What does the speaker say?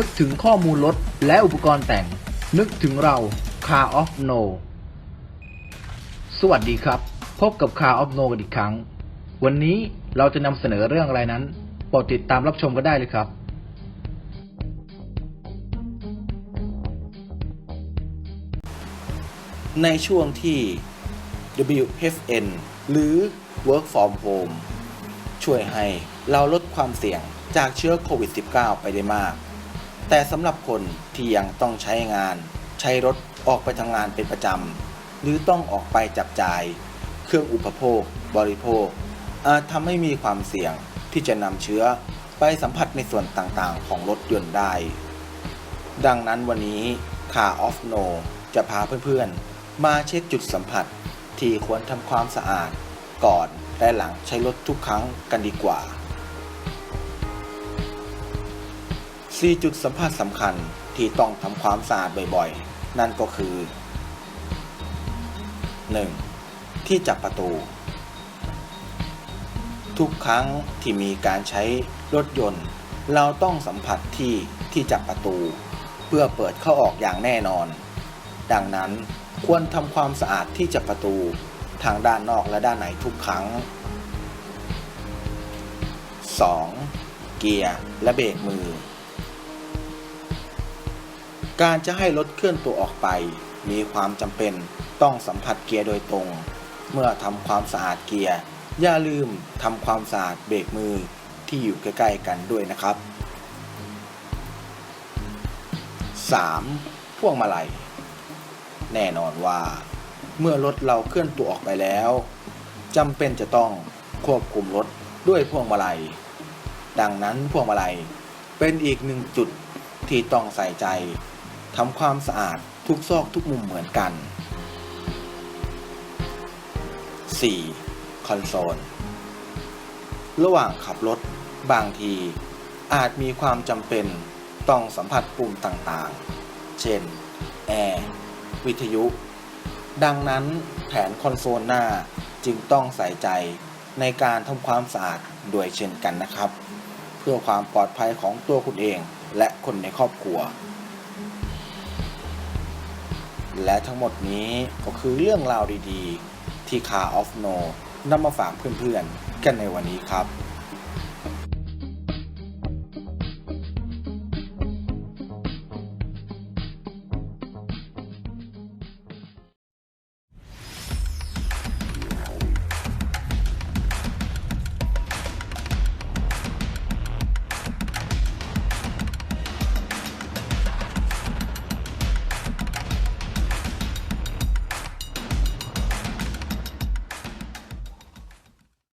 นึกถึงข้อมูลรถและอุปกรณ์แต่ง นึกถึงเรา Car of No สวัสดีครับ พบกับ Car of No กันอีกครั้ง วันนี้เราจะนำเสนอเรื่องอะไรนั้นโปรดติดตามรับชมกันได้เลยครับ ในช่วงที่ WFN หรือ Work from Home ช่วยให้เราลดความเสี่ยงจากเชื้อโควิด -19 ไปได้มาก แต่สำหรับคนที่ยังต้องใช้งาน ใช้รถออกไปทำงานเป็นประจำหรือต้องออกไปจับจ่าย เครื่องอุปโภค บริโภค อาจทำให้มีความเสี่ยงที่จะนำเชื้อไปสัมผัสในส่วนต่างๆ ของรถยนต์ได้ ดังนั้นวันนี้ Car of No จะพาเพื่อนๆ มาเช็คจุดสัมผัส ที่ควรทำความสะอาด ก่อนและหลังใช้รถทุกครั้งกันดีกว่า 4 จุดสัมผัสสำคัญที่ต้องทำความสะอาดบ่อยๆ นั่นก็คือ 1. ที่จับประตู ทุกครั้งที่มีการใช้รถยนต์ เราต้องสัมผัสที่ที่จับประตู เพื่อเปิดเข้าออกอย่างแน่นอน ดังนั้นควรทำความสะอาดที่จับประตูทางด้านนอกและด้านในทุกครั้ง 2. เกียร์และเบรกมือ การจะให้รถเคลื่อนตัวออกไป มีความจำเป็นต้องสัมผัสเกียร์โดยตรง เมื่อทำความสะอาดเกียร์ อย่าลืมทำความสะอาดเบรกมือที่อยู่ใกล้ๆกันด้วยนะครับ 3. พ่วงมาลัย แน่นอนว่า เมื่อรถเราเคลื่อนตัวออกไปแล้วจำเป็นจะต้องควบคุมรถด้วยพวงมาลัย ดังนั้นพวงมาลัยเป็นอีกหนึ่งจุดที่ต้องใส่ใจ ทำความสะอาดทุกซอกทุกมุมเหมือนกัน 4. คอนโซล ระหว่างขับรถ บางที อาจมีความจำเป็นต้องสัมผัสปุ่มต่างๆ เช่น แอร์ วิทยุ ดังนั้นแผนคอนโซลหน้าจึงต้องใส่ใจในการทำความสะอาดด้วยเช่นกันนะครับ เพื่อความปลอดภัยของตัวคุณเองและคนในครอบครัว และทั้งหมดนี้ก็คือเรื่องราวดีๆ ที่คาออฟโนนำมาฝากเพื่อนๆ กันในวันนี้ครับ